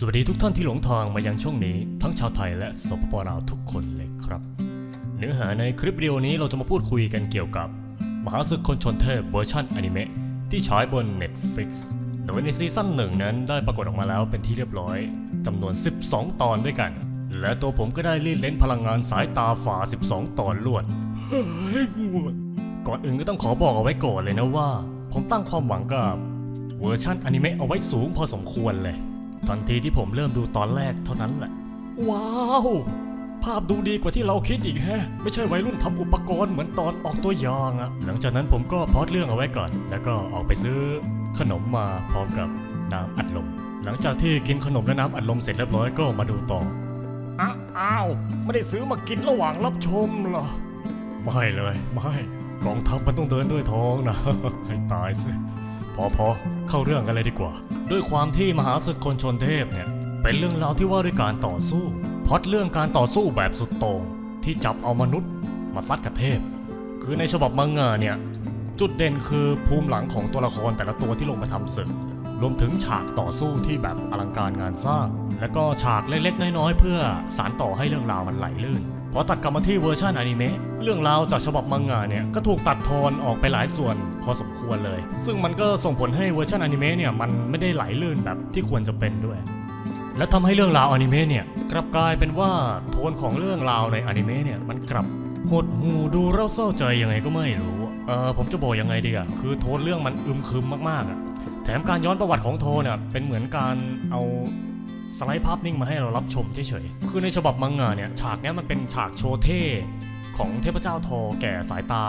สวัสดีทุกท่านที่หลงทางมายังช่องนี้ ทั้งชาวไทยและสปปลาวทุกคนเลยครับ เนื้อหาในคลิปวิดีโอนี้เราจะมาพูดคุยกันเกี่ยวกับ มหาศึกคนชนเทพเวอร์ชันอนิเมะที่ฉายบน Netflix โดยในซีซั่นหนึ่งนั้นได้ปรากฏออกมาแล้วเป็นที่เรียบร้อยจำนวน 12 ตอนด้วยกัน และตัวผมก็ได้รีดเล่นพลังงานสายตาฝ่า 12 ตอนลวดเฮ้ยงวดก่อนอื่นก็ต้องขอบอกเอาไว้ก่อนเลยนะว่า ผมตั้งความหวังกับเวอร์ชันอนิเมะเอาไว้สูงพอสมควรเลย ทันทีที่ผมเริ่มดูตอนแรกเท่านั้นแหละ ว้าว ภาพดูดีกว่าที่เราคิดอีกแฮะ ไม่ใช่วัยรุ่นทำอุปกรณ์เหมือนตอนออกตัวอย่างอะหลังจากนั้นผมก็พอดเรื่องเอาไว้ก่อน แล้วก็ออกไปซื้อขนมมาพร้อมกับน้ำอัดลม หลังจากที่กินขนมและน้ำอัดลมเสร็จเรียบร้อยก็มาดูต่ออ้าวไม่ได้ซื้อมากินระหว่างรับชมเหรอ ไม่เลย ไม่ กองทัพมันต้องเดินด้วยท้องนะ ให้ตายสิ พอพอเข้าเรื่องกันเลยดีกว่า ด้วยความที่มหาศึกคนชนเทพเนี่ย เป็นเรื่องราวที่ว่าด้วยการต่อสู้พอดเรื่องการต่อสู้แบบสุดโต่งที่จับเอามนุษย์ มาซัดกับเทพ คือในฉบับมังงะเนี่ย จุดเด่นคือภูมิหลังของตัวละครแต่ละตัวที่ลงมาทำศึก รวมถึงฉากต่อสู้ที่แบบอลังการงานสร้าง และก็ฉากเล็กๆน้อยๆเพื่อสารต่อให้เรื่องราวมันไหลลื่น พอตัดกลับมาที่เวอร์ชันอนิเมะเรื่องราวจากฉบับมังงะเนี่ยก็ถูกตัดทอนออกไปหลายส่วนพอสมควรเลย ซึ่งมันก็ส่งผลให้เวอร์ชันอนิเมะเนี่ยมันไม่ได้ไหลลื่นแบบที่ควรจะเป็นด้วย และทำให้เรื่องราวอนิเมะเนี่ยกลับกลายเป็นว่าโทนของเรื่องราวในอนิเมะเนี่ยมันกลับหดหูดูเร่าเศร้าใจยังไงก็ไม่รู้เออผมจะบอกยังไงดีอะคือโทนเรื่องมันอึมครึมมากๆอะแถมการย้อนประวัติของโทนเนี่ยเป็นเหมือนการเอา สไลด์ภาพนิ่งมาให้เรารับชมเฉยๆ คือในฉบับมังงะเนี่ย ฉากนี้มันเป็นฉากโชว์เท่ของเทพเจ้าโทแก่สายตา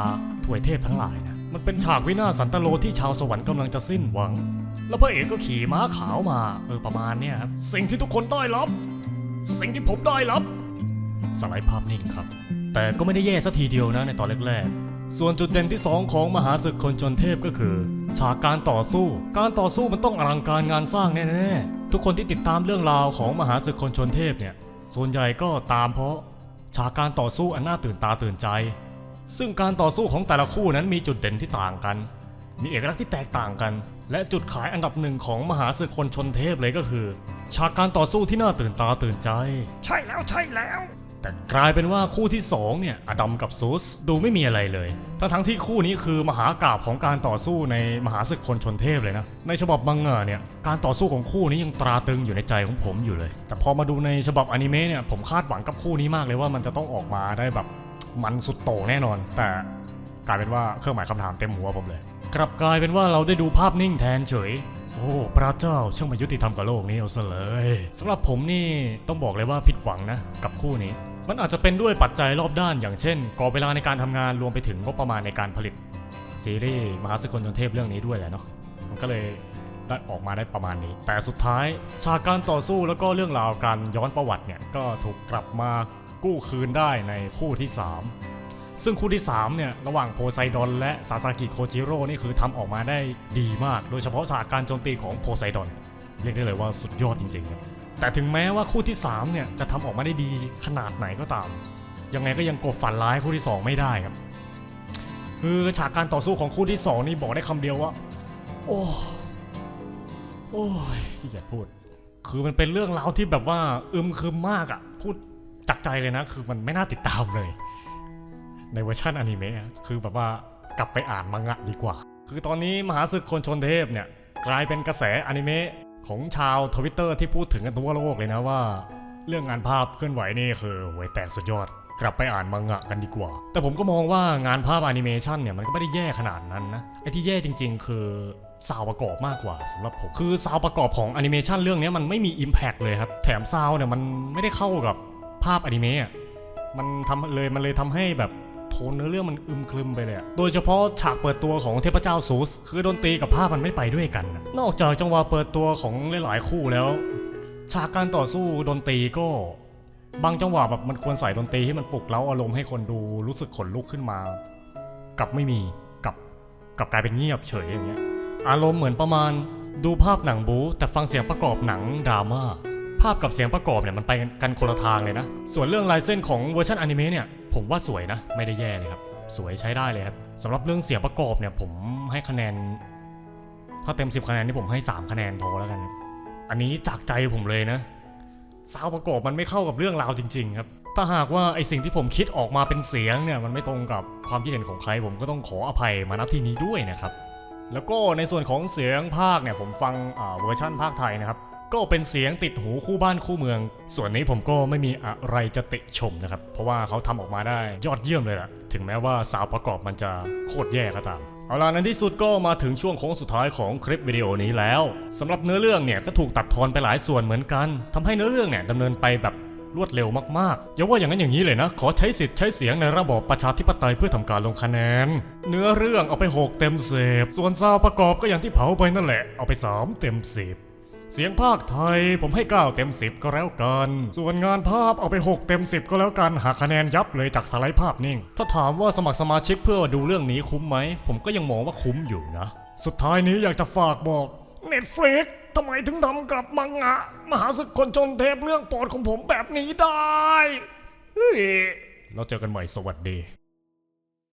ถวยเทพทั้งหลายนะ มันเป็นฉากวินาศสันตโลที่ชาวสวรรค์กำลังจะสิ้นหวัง แล้วพระเอกก็ขี่ม้าขาวมา เออประมาณเนี้ยครับ สิ่งที่ทุกคนได้รับ สิ่งที่ผมได้รับ สไลด์ภาพนิ่งครับ แต่ก็ไม่ได้แย่สัทีเดียวนะในตอนแรกๆ ส่วนจุดเด่นที่ 2 ของมหาศึกคนจนเทพก็คือ ฉากการต่อสู้ การต่อสู้มันต้องอลังการงานสร้างแน่ๆ ทุกคนที่ติดตามเรื่องราวของมหาศึกคนชนเทพเนี่ย ส่วนใหญ่ก็ตามเพราะ ฉากการต่อสู้อันน่าตื่นตาตื่นใจ ซึ่งการต่อสู้ของแต่ละคู่นั้นมีจุดเด่นที่ต่างกัน มีเอกลักษณ์ที่แตกต่างกัน และจุดขายอันดับหนึ่งของมหาศึกคนชนเทพเลยก็คือ ฉากการต่อสู้ที่น่าตื่นตาตื่นใจ ใช่แล้วใช่แล้ว แต่กลายเป็นว่าคู่ที่2เนี่ยอดัมกับซูสดูไม่มีอะไรเลย ทั้งทั้งที่คู่นี้คือมหากราบของการต่อสู้ในมหาศึกคนชนเทพเลยนะ ในฉบับมังงะเนี่ยการต่อสู้ของคู่นี้ยังตราตรึงอยู่ในใจของผมอยู่เลย แต่พอมาดูในฉบับอนิเมะเนี่ยผมคาดหวังกับคู่นี้มากเลยว่ามันจะต้องออกมาได้แบบมันสุดโต่งแน่นอน แต่กลายเป็นว่าเครื่องหมายคำถามเต็มหัวผมเลย กลับกลายเป็นว่าเราได้ดูภาพนิ่งแทนเฉยโอ้พระเจ้าช่างมายุติธรรมกับโลกนี้เอาซะเลยสำหรับผมนี่ต้องบอกเลยว่าผิดหวังนะ กับคู่นี้ มันอาจจะเป็นด้วยปัจจัยรอบด้าน อย่างเช่นกรอบเวลาในการทำงานรวมไปถึงงบประมาณในการผลิตซีรีส์มหาสกุลยนเทพเรื่องนี้ด้วยแหละเนาะมันก็เลยได้ออกมาได้ประมาณนี้ แต่สุดท้ายฉากการต่อสู้แล้วก็เรื่องราวการย้อนประวัติเนี่ยก็ถูกกลับมากู้คืนได้ในคู่ที่ 3 ซึ่งคู่ที่3เนี่ยระหว่างโพไซดอนและซาซากิโคจิโร่นี่คือทำออกมาได้ดีมาก โดยเฉพาะฉากการโจมตีของโพไซดอนเรียกได้เลยว่าสุดยอดจริงๆครับ แต่ถึงแม้ว่าคู่ที่3เนี่ยจะทำออกมาได้ดีขนาดไหนก็ตาม ยังไงก็ยังกบฝันร้ายคู่ที่ 2 ไม่ได้ครับ คือฉากการต่อสู้ของคู่ที่ 2 นี่บอกได้คำเดียวว่า โอ้โอ้ยขี้เกียจพูด คือมันเป็นเรื่องราวที่แบบว่าอึมครึมมากอะพูดจากใจเลยนะ คือมันไม่น่าติดตามเลย ในเวอร์ชันอนิเมะอะคือแบบว่ากลับไปอ่านมังงะดีกว่า คือตอนนี้มหาศึกคนชนเทพเนี่ยกลายเป็นกระแสอนิเมะ ของชาวทวิตเตอร์ที่พูดถึงกันทั่วโลกเลยนะว่า เรื่องงานภาพเคลื่อนไหวนี่คือโวยแตกสุดยอด กลับไปอ่านมังงะกันดีกว่า แต่ผมก็มองว่างานภาพแอนิเมชันเนี่ยมันก็ไม่ได้แย่ขนาดนั้นนะไอ้ที่แย่จริง ๆ คือซาวประกอบมากกว่าสำหรับผม คือซาวประกอบของแอนิเมชันเรื่องนี้มันไม่มี Impact เลยครับ แถมซาวเนี่ยมันไม่ได้เข้ากับภาพอนิเมะอะมันทำเลยมันเลยทำให้แบบ โทนเนื้อเรื่องมันอึมครึมไปเลยอะโดยเฉพาะฉากเปิดตัวของเทพเจ้าซูส คือดนตรีกับภาพมันไม่ไปด้วยกัน นอกจากจังหวะเปิดตัวของหลายๆคู่แล้ว ฉากการต่อสู้ดนตรีก็ บางจังหวะแบบมันควรใส่ดนตรีให้มันปลุกเร้าอารมณ์ให้คนดูรู้สึกขนลุกขึ้นมากับไม่มีกับกับกลายเป็นเงียบเฉยอย่างเงี้ยอารมณ์เหมือนประมาณดูภาพหนังบู๊แต่ฟังเสียงประกอบหนังดราม่า ภาพกับเสียงประกอบเนี่ยมันไปกันคนละทางเลยนะ ส่วนเรื่องลายเส้นของเวอร์ชันอนิเมะเนี่ยผมว่าสวยนะ ไม่ได้แย่เลยครับ สวยใช้ได้เลยครับสำหรับเรื่องเสียงประกอบเนี่ยผมให้คะแนน ถ้าเต็ม 10 คะแนนนี่ผมให้ 3 คะแนนพอแล้วกัน อันนี้จากใจผมเลยนะซาวประกอบมันไม่เข้ากับเรื่องราวจริง ๆ ครับ ถ้าหากว่าไอสิ่งที่ผมคิดออกมาเป็นเสียงเนี่ยมันไม่ตรงกับความคิดเห็นของใคร ผมก็ต้องขออภัยมาณที่นี้ด้วยนะครับ แล้วก็ในส่วนของเสียงภาคเนี่ยผมฟังเวอร์ชั่นภาคไทยนะครับ ก็เป็นเสียงติดหูคู่บ้านคู่เมือง ส่วนนี้ผมก็ไม่มีอะไรจะติชมนะครับ เพราะว่าเขาทำออกมาได้ยอดเยี่ยมเลยล่ะ ถึงแม้ว่าสาวประกอบมันจะโคตรแย่ก็ตามเอาล่ะในที่สุดก็มาถึงช่วงโค้งสุดท้ายของคลิปวิดีโอนี้แล้วสำหรับเนื้อเรื่องเนี่ยก็ถูกตัดทอนไปหลายส่วนเหมือนกันทำให้เนื้อเรื่องเนี่ยดำเนินไปแบบรวดเร็วมากๆอย่าว่าอย่างนั้นอย่างนี้เลยนะ ขอใช้สิทธิ์ใช้เสียงในระบอบประชาธิปไตยเพื่อทำการลงคะแนน เนื้อเรื่องเอาไป 6 เต็มสิบส่วนซาวประกอบก็อย่างที่เผาไปนั่นแหละ เอาไป 3 เต็มสิบ เสียงภาคไทยผมให้ 9 เต็ม 10 ก็แล้วกัน ส่วนงานภาพเอาไป 6 เต็ม 10 ก็แล้วกันหากคะแนนยับเลยจากสไลด์ภาพนิ่ง ถ้าถามว่าสมัครสมาชิกเพื่อดูเรื่องนี้คุ้มไหม ผมก็ยังมองว่าคุ้มอยู่นะ สุดท้ายนี้อยากจะฝากบอก Netflix ทำไมถึงทำกับมังงะ มหาศึกคนจนเทพเรื่องโปรดของผมแบบนี้ได้ เฮ้ยเราเจอกันใหม่สวัสดี